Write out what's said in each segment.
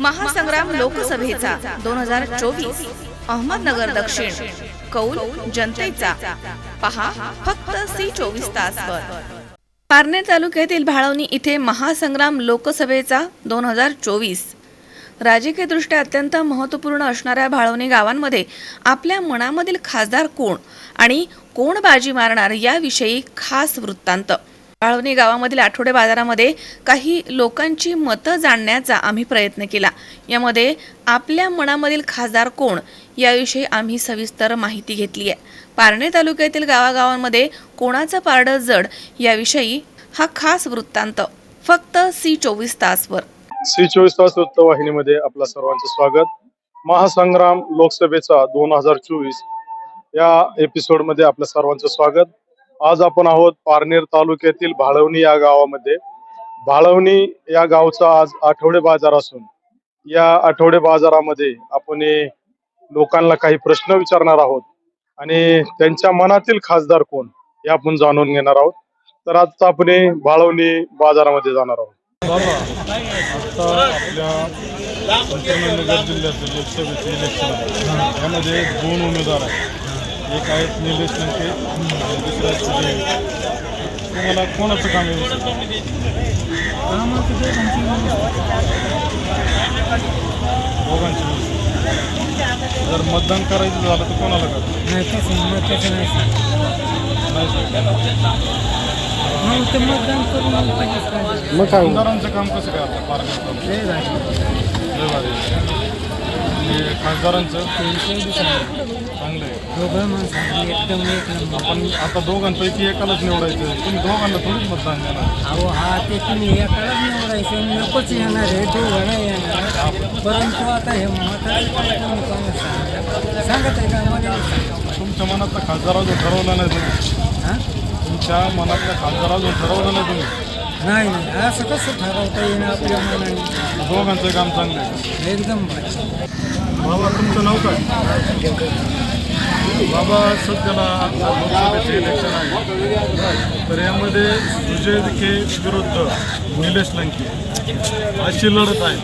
महासंग्राम लोकसभेचा दोन हजार चोवीस. अहमदनगर दक्षिण. कौल जनतेचा. पहा फक्त सी चोवीस तासवर पारनेर तालुक्यातील भाळवणी इथे महासंग्राम लोकसभेचा दोन हजार चोवीस. राजकीयदृष्ट्या अत्यंत महत्त्वपूर्ण असणाऱ्या भाळवणी गावांमध्ये आपल्या मनामधील खासदार कोण आणि कोण बाजी मारणार याविषयी खास वृत्तांत. भाळवणी गावामधील आठवडे बाजारामध्ये काही लोकांची मतं जाणण्याचा आम्ही प्रयत्न केला. यामध्ये आपल्या मनामधील खासदार कोण याविषयी आम्ही सविस्तर माहिती घेतली आहे. पारणे तालुक्यातील गावागावांमध्ये कोणाचं पारडं जड याविषयी हा खास वृत्तांत फक्त सी चोवीस तासवर. सी चोवीस तास वृत्तवाहिनीमध्ये आपलं सर्वांचं स्वागत. महासंग्राम लोकसभेचा दोन हजार चोवीस या एपिसोडमध्ये आपलं सर्वांचं स्वागत. आज आपण आहोत पारनेर तालुक्यातील भाळवणी या गावामध्ये. भाळवणी या गावचा आज आठवडे बाजार असून या आठवडे बाजारामध्ये आपण लोकांना काही प्रश्न विचारणार आहोत आणि त्यांच्या मनातील खासदार कोण हे आपण जाणून घेणार आहोत. तर आज आपण भाळवणी बाजारामध्ये जाणार आहोत. आपल्या जिल्ह्यातील लोकसभेचे इलेक्शन आहे. यामध्ये दोन उमेदवार आहेत. एक आहेत निलेश लंके तुम्हाला कोणाचं काम आहे? दोघांची जर मतदान करायचं झालं तर कोणाला करायचं मतदान करून आमदारांचं काम कसं काय आता? पारनेर आणि खासदारांचं त्यांचे बी चांगलं. आहे. दोघं माणसं एकदम एक नंबर आपण आता दोघांपैकी एकालाच निवडायचं तुम्ही दोघांना थोडीच मतदान देणार. अहो हा ते तुम्ही एकालाच निवडायचं नकोच येणार आहे. दोघं नाही येणार. परंतु आता हे सांगा? सांगत आहे का? मला तुमच्या मनातला खासदार अजून ठरवला नाही तुम्ही. हां? तुमच्या मनातला खासदार अजून ठरवलं नाही तुम्ही. नाही नाही. असं कसं ठरवता येईल आपल्या मनाने. दोघांचं काम चांगलं आहे. एकदम भारी. बाबा तुमचं नाव काय? बाबा सध्याला लोकसभेचे इलेक्शन आहे. तर यामध्ये सुजय विखे विरुद्ध निलेश लंके अशी लढत आहे.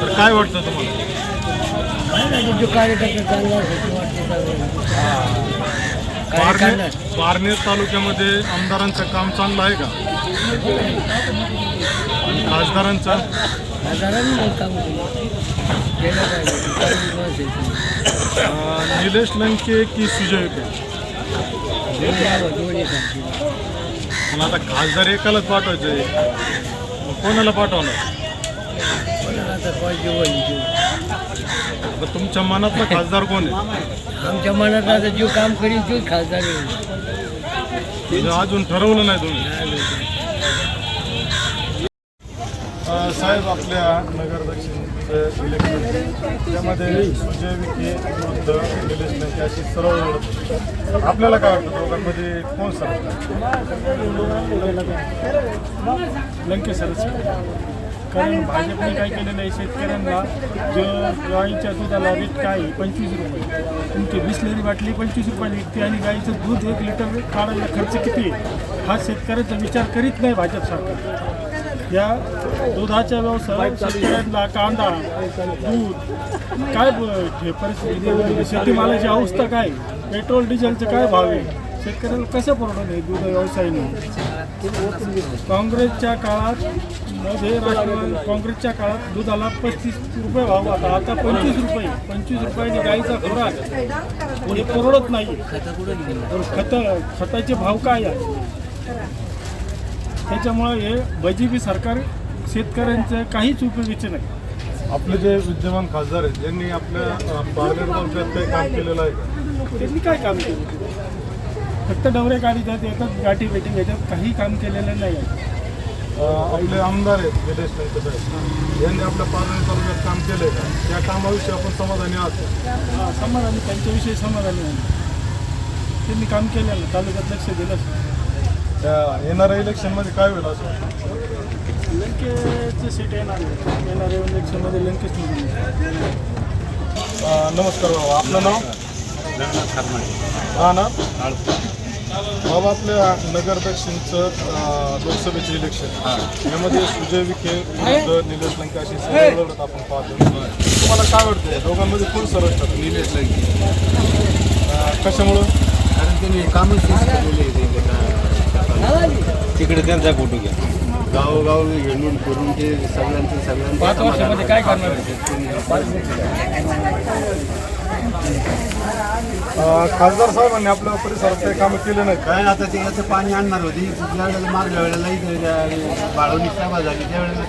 तर काय वाटतं तुम्हाला? जो कार्यकर्ता चांगला वाटते पारनेर पारनेर तालुक्यामध्ये आमदारांचं काम चांगलं आहे का? खासदारांचं? निलेश लंके की सुजय पण आता खासदार एकालाच पाठवायचं कोणाला पाठवणार? आता तुमच्या मनातला खासदार कोण आहे? आमच्या मनात आता जो काम करील तोच खासदार आहे. म्हणजे अजून ठरवलं नाही तुम्ही. साहेब आपल्या नगर दक्षिणचं इलेक्शन त्यामध्ये सुजय विखे विरुद्ध निलेश नाईक अशी सर्व लढत आपल्याला काय वाटतं दोघांमध्ये कोण सर लंके कारण भाजपने काय केलेलं आहे शेतकऱ्यांना जो गाईच्या दुधाला रेट काय पंचवीस रुपये. तुमची बिसलेरी बाटली पंचवीस रुपयाला विकते आणि गाईचं दूध एक लिटर काढायला खर्च किती आहे? हा शेतकऱ्याचा विचार करीत नाही भाजप सरकार. या दुधाच्या व्यवसायात शेतकऱ्यांना कांदा दूध काय ब- हे परिस्थिती शेतीमालाची अवस्था काय? पेट्रोल डिझेलचे काय भाव आहे? शेतकऱ्याला कसं परवडत आहे दूध व्यवसायाने? काँग्रेसच्या काळात मध्ये राष्ट्रवादी काँग्रेसच्या काळात दुधाला पस्तीस रुपये भाव होता. आता पंचवीस रुपये. पंचवीस रुपयाने गाईचा खुराक. हे परवडत नाही. खत खताचे भाव काय आहे? त्याच्यामुळे हे बजीबी सरकार शेतकऱ्यांचं काहीच उपयोगीचे नाही. आपले जे विद्यमान खासदार आहेत त्यांनी आपल्या तालुक्यात काही काम केलेलं आहे. का त्यांनी काय काम केलं? फक्त डवरे काढतात येतात गाठी भेटी घेतात काही काम केलेलं नाही आहे. आपले आमदार आहेत निलेश लंके साहेब यांनी आपल्या पारनेर तालुक्यात काम केलंय का त्या कामाविषयी आपण समाधानी आहात. समाधानी त्यांच्याविषयी समाधानी आहे त्यांनी काम केलेलं तालुक्यात लक्ष दिलं. त्या येणाऱ्या इलेक्शनमध्ये काय होईल असं? लंकेचं सीट येणार. येणाऱ्या इलेक्शनमध्ये लंकेच नमस्कार बाबा. आपलं नाव? हा ना? बाबा आपल्या नगर दक्षिणचं लोकसभेचे इलेक्शन. यामध्ये सुजय विखे विरुद्ध निलेश लंके अशी लढत आपण पाहतो तुम्हाला काय वाटतं दोघांमध्ये कोण सरळ निलेश लंके. कशामुळं? कारण त्यांनी कामच केलेले तिकडे त्यांचा फोटो घ्या गावोगाव हिंडून फिरून ते सगळ्यांचं सगळ्यांचं पाच वर्षामध्ये काय करणार खासदार साहेबांनी आपल्या परिसरात काही कामं केले नाहीत काय आता ते याचं पाणी आणणार होती ज्या वेळेला मागल्या वेळेला इथं बाळवणी सभा झाली त्यावेळेला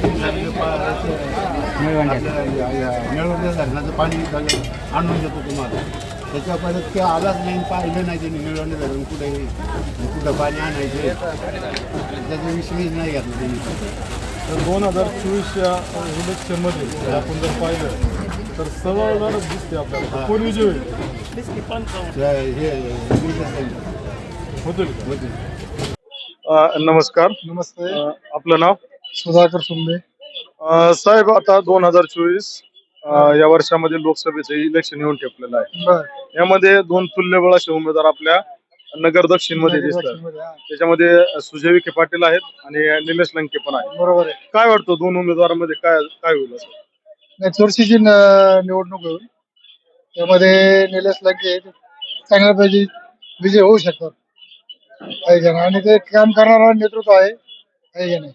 मिळवण्या धरणाचं पाणी झालं आणून देतो तुम्हाला त्याच्या परत ते आलाच नाही पाहिलं नाही त्यांनी मिळवणे धरून कुठे कुठं पाणी आणायचे. त्याचा विषयच नाही घातला त्यांनी. तर दोन हजार चोवीसच्या इलेक्शनमध्ये जर आपण जर पाहिलं तर लढत दिसते आपल्याला. तर कोण विजय होईल? हे. होतील का? होते. अ, नमस्कार. नमस्ते. आपलं नाव? सुधाकर सुंबे साहेब आता दोन हजार चोवीस या वर्षामध्ये लोकसभेचे इलेक्शन येऊन ठेपलेलं आहे. यामध्ये दोन तुल्यबळ असे उमेदवार आपल्या नगर दक्षिणमध्ये दिसतात. त्याच्यामध्ये सुजय विखे पाटील आहेत आणि निलेश लंके पण आहेत. बरोबर आहे. काय वाटतं दोन उमेदवारांमध्ये काय काय होईल असं? नाही चोरशीची निवडणूक होईल. त्यामध्ये निलेश लंके चांगल्या पैकी विजय होऊ शकतात. आहे का नाही? आणि ते काम करणारा नेतृत्व आहे. आहे का नाही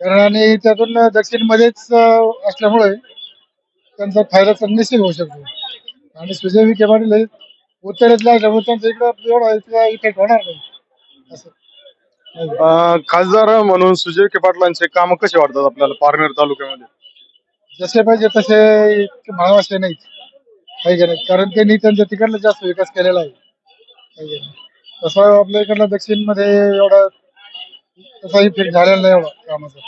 कारण आणि त्यातून दक्षिणमध्येच अं, असल्यामुळे त्यांचा फायदा तर निश्चित होऊ शकतो. आणि सुजय विखे पाटील हे उत्तरेतला असल्यामुळे त्यांचा इकडं एवढा इथला इफेक्ट होणार नाही. असं? अ, खासदार म्हणून सुजय विखे पाटलांचे काम कसे वाटतात आपल्याला पारनेर तालुक्यामध्ये? जसे पाहिजे तसे इतके महाराष्ट्र नाहीत. आहे का नाही. कारण त्यांनी त्यांच्या तिकडला जास्त विकास केलेला आहे. आहे का नाही. तसं आपल्या इकडला दक्षिणमध्ये एवढा तसा इफेक्ट झालेला नाही एवढा कामाचा.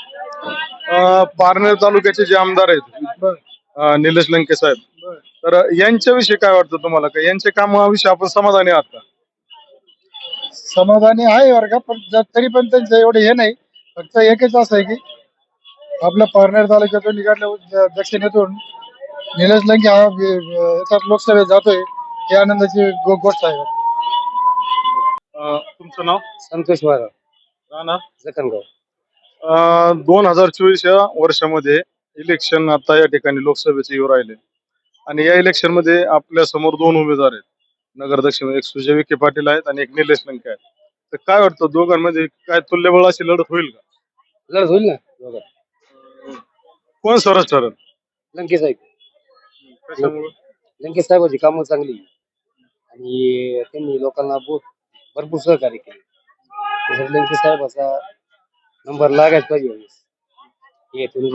अ, पारनेर तालुक्याचे जे आमदार आहेत बर. अ, निलेश लंके साहेब. बर. तर यांच्याविषयी काय वाटतं तुम्हाला? का यांच्या कामाविषयी आपण समाधानी आहात का? समाधानी आहे वर्ग पण ज- तरी पण त्यांचं एवढं हे नाही. फक्त एकच असं आहे की आपल्या पारनेर तालुक्यातून निघाल्या दक्षिणेतून निलेश लंके हा वि- याच्यात लोकसभेत जातोय ही आनंदाची गो- गोष्ट आहे. अ, तुमचं नाव? संतोष महाराज राणा जखनगाव. दोन हजार चोवीस या वर्षामध्ये इलेक्शन आता या ठिकाणी लोकसभेचे येऊ राहिले आणि या इलेक्शनमध्ये आपल्यासमोर दोन उमेदवार आहेत. नगर दक्षिण एक सुजय विखे पाटील आहेत आणि एक निलेश लंके आहेत. तर काय वाटतं दोघांमध्ये काय तुल्यबळ अशी लढत होईल का? लढत होईल ना दोघं. कोण सरस ठरेल लंके साहेब. कशामुळं? लंके साहेबांची कामं चांगली. आणि त्यांनी लोकांना बहुत भरपूर सहकार्य केले. त्यासाठी लंके साहेबाचा नंबर लागायच पाहिजे. यावेळेस. हे तुम्ही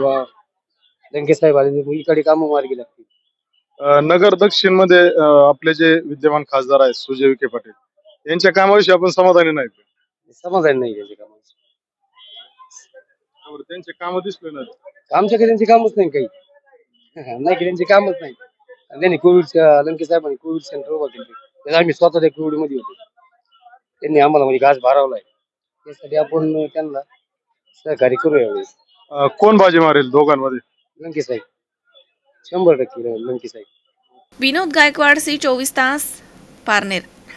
लंके साहेब आले तर इकडे कामं मार्गी लागतील. नगर दक्षिणमध्ये आपले जे विद्यमान खासदार आहेत सुजय विखे पाटील यांच्या कामाविषयी आपण समाधानी नाही? समाधान नाही त्याच्या कामाचं त्यामुळे त्यांचे काम दिसले नाहीत. आमच्याकडे त्यांची कामच नाही काही. नाही की त्यांची कामच नाही. आणि त्यांनी कोविड लंके साहेबांनी कोविड सेंटर उभा केले. त्याला आम्ही स्वतः त्या कोविडमध्ये होतो. त्यांनी आम्हाला म्हणजे घास भरावलाय. त्यासाठी आपण त्यांना सहकार्य करू यावेळेस अ, कोण बाजी मारेल दोघांमध्ये? लंके साहेब. शंभर टक्के लंके साहेब विनोद गायकवाड सी चोवीस तास पारनेर.